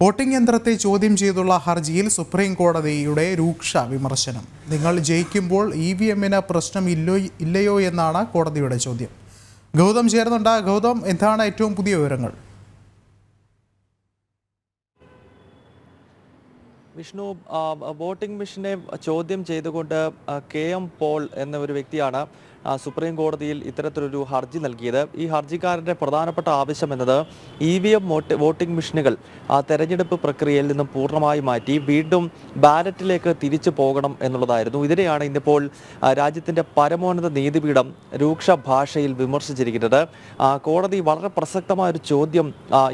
Voting യന്ത്രത്തെ ചോദ്യം ചെയ്തുള്ള ഹർജിയിൽ സുപ്രീം കോടതിയുടെ രൂക്ഷ വിമർശനം. നിങ്ങൾ ജയിക്കുമ്പോൾ ഇ വി എമ്മിന് പ്രശ്നം ഇല്ലോ ഇല്ലയോ എന്നാണ് കോടതിയുടെ ചോദ്യം. ഗൗതം ചേർന്നുണ്ട് ഗൗതം എന്താണ് ഏറ്റവും പുതിയ വിവരങ്ങൾ? വിഷ്ണു വോട്ടിംഗ് മെഷീനെ ചോദ്യം ചെയ്തുകൊണ്ട് കെ എം പോൾ എന്ന ഒരു വ്യക്തിയാണ് സുപ്രീം കോടതിയിൽ ഇത്തരത്തിലൊരു ഹർജി നൽകിയത്. ഈ ഹർജിക്കാരന്റെ പ്രധാനപ്പെട്ട ആവശ്യം എന്നത് ഇ വി എം വോട്ടിംഗ് മെഷീനുകൾ തെരഞ്ഞെടുപ്പ് പ്രക്രിയയിൽ നിന്നും പൂർണമായി മാറ്റി വീണ്ടും ബാലറ്റിലേക്ക് തിരിച്ചു പോകണം എന്നുള്ളതായിരുന്നു. ഇതിനെയാണ് ഇന്നിപ്പോൾ രാജ്യത്തിന്റെ പരമോന്നത നീതിപീഠം രൂക്ഷ ഭാഷയിൽ വിമർശിച്ചിരിക്കുന്നത്. കോടതി വളരെ പ്രസക്തമായ ഒരു ചോദ്യം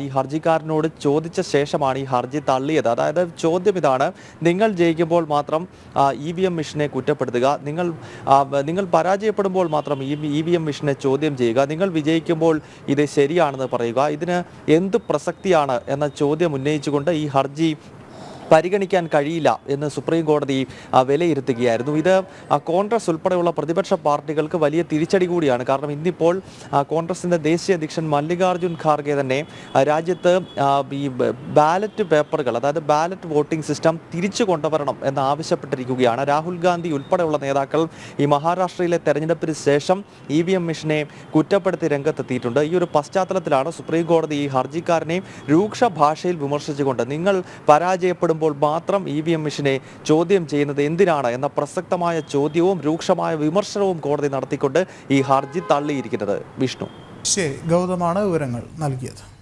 ഈ ഹർജിക്കാരനോട് ചോദിച്ച ശേഷമാണ് ഈ ഹർജി തള്ളിയത്. അതായത് ചോദ്യം ഇതാണ് നിങ്ങൾ ജയിക്കുമ്പോൾ മാത്രം ഇ വി എം മെഷീനെ കുറ്റപ്പെടുത്തുക. നിങ്ങൾ നിങ്ങൾ നിങ്ങൾ പരാജയപ്പെടുമ്പോൾ മാത്രം ഇ വി എം മിഷനെ ചോദ്യം ചെയ്യുക. നിങ്ങൾ വിജയിക്കുമ്പോൾ ഇത് ശരിയാണെന്ന് പറയുക. ഇതിന് എന്ത് പ്രസക്തിയാണ് എന്ന ചോദ്യം ഉന്നയിച്ചുകൊണ്ട് ഈ ഹർജി പരിഗണിക്കാൻ കഴിയില്ല എന്ന് സുപ്രീം കോടതി വിലയിരുത്തുകയായിരുന്നു. ഇത് കോൺഗ്രസ് ഉൾപ്പെടെയുള്ള പ്രതിപക്ഷ പാർട്ടികൾക്ക് വലിയ തിരിച്ചടി കൂടിയാണ്. കാരണം ഇന്നിപ്പോൾ കോൺഗ്രസിന്റെ ദേശീയ അധ്യക്ഷൻ മല്ലികാർജുൻ ഖാർഗെ തന്നെ രാജ്യത്ത് ഈ ബാലറ്റ് പേപ്പറുകൾ അതായത് ബാലറ്റ് വോട്ടിംഗ് സിസ്റ്റം തിരിച്ചു കൊണ്ടുവരണം എന്ന് ആവശ്യപ്പെട്ടിരിക്കുകയാണ്. രാഹുൽ ഗാന്ധി ഉൾപ്പെടെയുള്ള നേതാക്കൾ ഈ മഹാരാഷ്ട്രയിലെ തെരഞ്ഞെടുപ്പിന് ശേഷം ഇ വി എം മിഷനെ കുറ്റപ്പെടുത്തി രംഗത്തെത്തിയിട്ടുണ്ട്. ഈ ഒരു പശ്ചാത്തലത്തിലാണ് സുപ്രീം കോടതി ഈ ഹർജിക്കാരനെ രൂക്ഷ ഭാഷയിൽ വിമർശിച്ചുകൊണ്ട് നിങ്ങൾ പരാജയപ്പെടുമ്പോൾ മാത്രം ഇ വി എം മെഷീനെ ചോദ്യം ചെയ്യുന്നത് എന്തിനാണ് എന്ന പ്രസക്തമായ ചോദ്യവും രൂക്ഷമായ വിമർശനവും കോടതി നടത്തിക്കൊണ്ട് ഈ ഹർജി തള്ളിയിരിക്കുന്നത്. വിഷ്ണു. ശരി ഗൗതമാണ് വിവരങ്ങൾ നൽകിയത്.